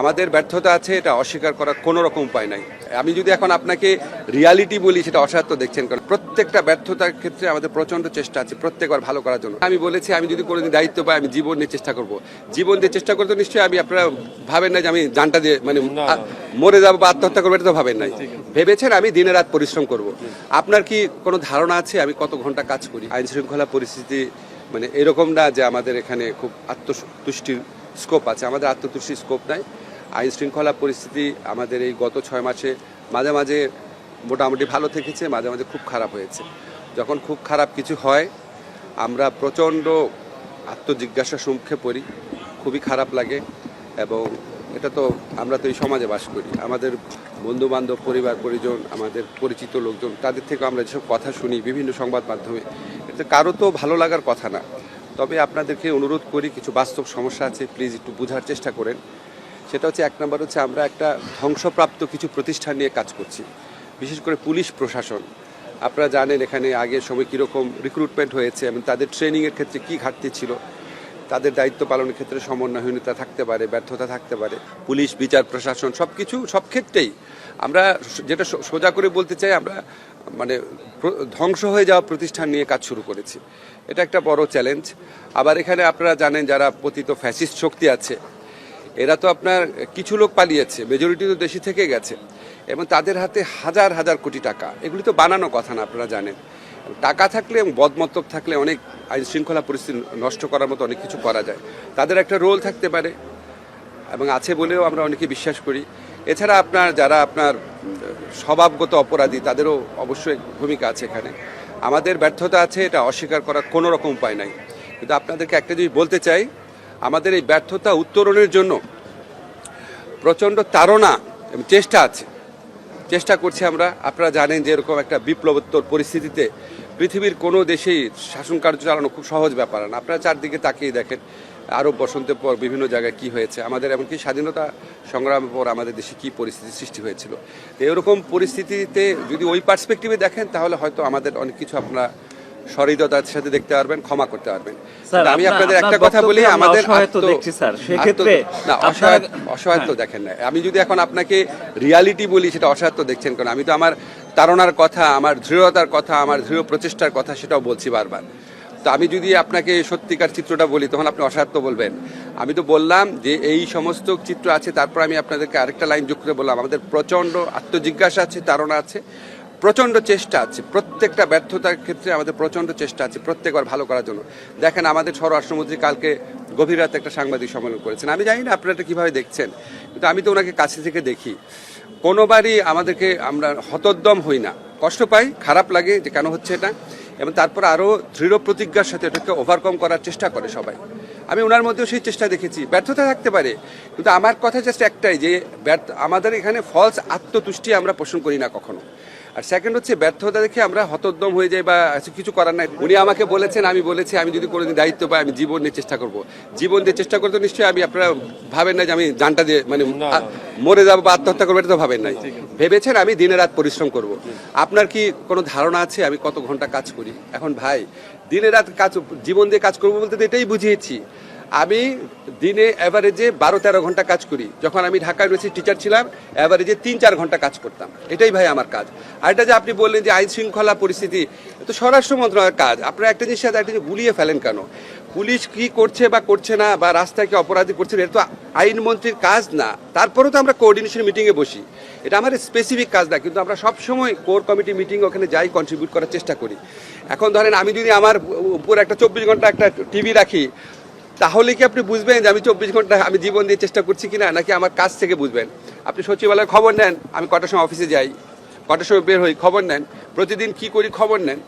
আমাদের ব্যর্থতা আছে এটা অস্বীকার করার কোনো রকম উপায় নাই। আমি যদি এখন আপনাকে রিয়ালিটি বলি সেটা অসাধ্য দেখছেন কারণ প্রত্যেকটা ব্যর্থতার ক্ষেত্রে আমাদের প্রচণ্ড চেষ্টা আছে প্রত্যেকবার ভালো করার জন্য। আমি বলেছি আমি যদি কোনোদিন দায়িত্ব পাই আমি জীবন নিয়ে চেষ্টা করব। জীবন দিয়ে চেষ্টা করতে নিশ্চয়ই আমি আপনারা ভাবেন না যে আমি জানটা দিয়ে মানে মরে যাব বা আত্মহত্যা করব এটা তো ভাবেন নাই। ভেবেছেন আমি দিনে রাত পরিশ্রম করব। আপনার কি কোনো ধারণা আছে? আমি কত ঘণ্টা কাজ করি? আইন শৃঙ্খলা পরিস্থিতি মানে এরকম না যে আমাদের এখানে খুব আত্মতুষ্টির স্কোপ আছে, আমাদের আত্মতুষ্টির স্কোপ নাই। আইন শৃঙ্খলা পরিস্থিতি আমাদের এই গত ছয় মাসে মাঝে মাঝে মোটামুটি ভালো থেকেছে, মাঝে মাঝে খুব খারাপ হয়েছে। যখন খুব খারাপ কিছু হয়, আমরা প্রচণ্ড আত্মজিজ্ঞাসার সম্মুখে পড়ি, খুবই খারাপ লাগে এবং এটা তো আমরা তো এই সমাজে বাস করি। আমাদের বন্ধু বান্ধব পরিবার, পরিজন, আমাদের পরিচিত লোকজন, তাদের থেকে আমরা যেসব কথা শুনি বিভিন্ন সংবাদ মাধ্যমে এটা কারও তো ভালো লাগার কথা না। তবে আপনাদেরকে অনুরোধ করি, কিছু বাস্তব সমস্যা আছে প্লিজ একটু বোঝার চেষ্টা করেন। সেটা হচ্ছে এক নম্বর হচ্ছে আমরা একটা ধ্বংসপ্রাপ্ত কিছু প্রতিষ্ঠান নিয়ে কাজ করছি, বিশেষ করে পুলিশ প্রশাসন। আপনারা জানেন এখানে আগের সময় কীরকম রিক্রুটমেন্ট হয়েছে এবং তাদের ট্রেনিংয়ের ক্ষেত্রে কী ঘাটতি ছিল। তাদের দায়িত্ব পালনের ক্ষেত্রে সমন্বয়হীনতা থাকতে পারে, ব্যর্থতা থাকতে পারে। পুলিশ, বিচার, প্রশাসন সব কিছু সব ক্ষেত্রেই। আমরা যেটা সোজা করে বলতে চাই, আমরা মানে ধ্বংস হয়ে যাওয়া প্রতিষ্ঠান নিয়ে কাজ শুরু করেছি। এটা একটা বড় চ্যালেঞ্জ। আবার এখানে আপনারা জানেন যারা পতিত ফ্যাসিস্ট শক্তি আছে, এরা তো আপনার কিছু লোক পালিয়েছে মেজরিটি তো দেশে থেকে গেছে। এবং তাদের হাতে হাজার হাজার কোটি টাকা। এগুলি তো বানানো কথা না, আপনারা জানেন। টাকা থাকলে এবং বদমতলব থাকলে অনেক আইন শৃঙ্খলা পরিস্থিতি নষ্ট করার মতো অনেক কিছু করা যায়। তাদের একটা রোল থাকতে পারে এবং আছে বলেও আমরা অনেকে বিশ্বাস করি। এছাড়া আপনার, যারা আপনার, স্বভাবগত অপরাধী, তাদেরও অবশ্যই ভূমিকা আছে এখানে। আমাদের ব্যর্থতা আছে, এটা অস্বীকার করার কোনো রকম উপায় নাই। কিন্তু আপনাদেরকে একটা জিনিস বলতে চাই, আমাদের এই ব্যর্থতা উত্তরণের জন্য প্রচণ্ড তাড়না এবং চেষ্টা আছে। চেষ্টা করছি আমরা। আপনারা জানেন যে এরকম একটা বিপ্লবোত্তর পরিস্থিতিতে পৃথিবীর কোনো দেশেই শাসন কার্য চালানো খুব সহজ ব্যাপার না। আপনারা চারদিকে তাকিয়ে দেখেন, আরব বসন্তের পর বিভিন্ন জায়গায় কি হয়েছে, আমাদের এমনকি স্বাধীনতা সংগ্রামের পর আমাদের দেশে কি পরিস্থিতি সৃষ্টি হয়েছিল। এরকম পরিস্থিতিতে যদি ওই পার্সপেক্টিভে দেখেন, তাহলে হয়তো আমাদের অনেক কিছু আপনারা সহৃদতার সাথে দেখতে পারবেন ক্ষমা করতে পারবেন। আমি আপনাদের একটা কথা বলি আমাদের অসহায়ত্ব দেখছি, স্যার। সেক্ষেত্রে না অসহায় অসহায়ত্ব দেখেন না আমি যদি এখন আপনাকে রিয়ালিটি বলি সেটা অসহায়ত্ব দেখছেন কারণ আমি তো আমার তাড়নার কথা আমার দৃঢ়তার কথা আমার দৃঢ় প্রচেষ্টার কথা সেটাও বলছি বারবার। তো আমি যদি আপনাকে সত্যিকার চিত্রটা বলি তখন আপনি অসহায়ত্ব বলবেন। আমি তো বললাম যে এই সমস্ত চিত্র আছে তারপর আমি আপনাদেরকে আরেকটা লাইন যোগ করে বললাম আমাদের প্রচণ্ড আত্মজিজ্ঞাসা আছে তাড়না আছে। প্রচণ্ড চেষ্টা আছে। প্রত্যেকটা ব্যর্থতার ক্ষেত্রে আমাদের প্রচণ্ড চেষ্টা আছে প্রত্যেকবার ভালো করার জন্য। দেখেন, আমাদের স্বরাষ্ট্রমন্ত্রী কালকে গভীর রাতে একটা সাংবাদিক সম্মেলন করেছেন। আমি জানি না আপনারা কীভাবে দেখছেন, কিন্তু আমি তো ওনাকে কাছে থেকে দেখি। কোনোবারই আমাদেরকে আমরা হতোদ্যম হই না। কষ্ট পাই, খারাপ লাগে যে কেন হচ্ছে এটা, এবং তারপর আরও দৃঢ় প্রতিজ্ঞার সাথে এটাকে ওভারকম করার চেষ্টা করে সবাই। আমি ওনার মধ্যেও সেই চেষ্টা দেখেছি। ব্যর্থতা থাকতে পারে, কিন্তু আমার কথা জাস্ট একটাই যে ব্যর্থ, আমাদের এখানে ফলস আত্মতুষ্টি আমরা পোষণ করি না কখনো। আর সেকেন্ড হচ্ছে ব্যর্থতা দেখে আমরা হতোদ্যম হয়ে যাই বা কিছু করার নাই। উনি আমাকে বলেছেন, আমি বলেছি, আমি যদি কোনোদিন দায়িত্ব পাই, আমি জীবন নিয়ে চেষ্টা করব। জীবন দিয়ে চেষ্টা করতে নিশ্চয়ই আমি আপনারা ভাবেন না যে আমি জানটা দিয়ে মানে মরে যাব বা আত্মহত্যা করব, এটা তো ভাবেন নাই। ভেবেছেন আমি দিনে রাত পরিশ্রম করব। আপনার কি কোনো ধারণা আছে? আমি কত ঘণ্টা কাজ করি? এখন ভাই, দিনে রাত কাজ, জীবন দিয়ে কাজ করব বলতে এটাই বুঝিয়েছি। আমি দিনে অ্যাভারেজে বারো তেরো ঘণ্টা কাজ করি। যখন আমি ঢাকা ইউনিভার্সিটি টিচার ছিলাম অ্যাভারেজে তিন চার ঘণ্টা কাজ করতাম। এটাই ভাই আমার কাজ। আর এটা যে আপনি বললেন যে আইন শৃঙ্খলা পরিস্থিতি তো স্বরাষ্ট্র মন্ত্রণালয়ের কাজ। আপনারা একটা জিনিস সাথে একটা জিনিস গুলিয়ে ফেলেন কেন? পুলিশ কি করছে বা করছে না, বা রাস্তায় কি অপরাধী করছে এটা তো আইনমন্ত্রীর কাজ না। তারপরেও তো আমরা কোঅর্ডিনেশন মিটিংয়ে বসি। এটা আমার স্পেসিফিক কাজ না, কিন্তু আমরা সবসময় কোর কমিটি মিটিং ওখানে যাই কন্ট্রিবিউট করার চেষ্টা করি। এখন ধরেন আমি যদি আমার উপর একটা চব্বিশ ঘণ্টা একটা টিভি রাখি তাহলে কি আপনি বুঝবেন যে আমি চব্বিশ ঘণ্টা আমি জীবন দিয়ে চেষ্টা করছি কিনা, নাকি আমার কাজ থেকে বুঝবেন? আপনি সচিবালয়ে খবর নেন, আমি কটার সময় অফিসে যাই, কটার সময় বের হই, খবর নেন, প্রতিদিন কি করি খবর নেন।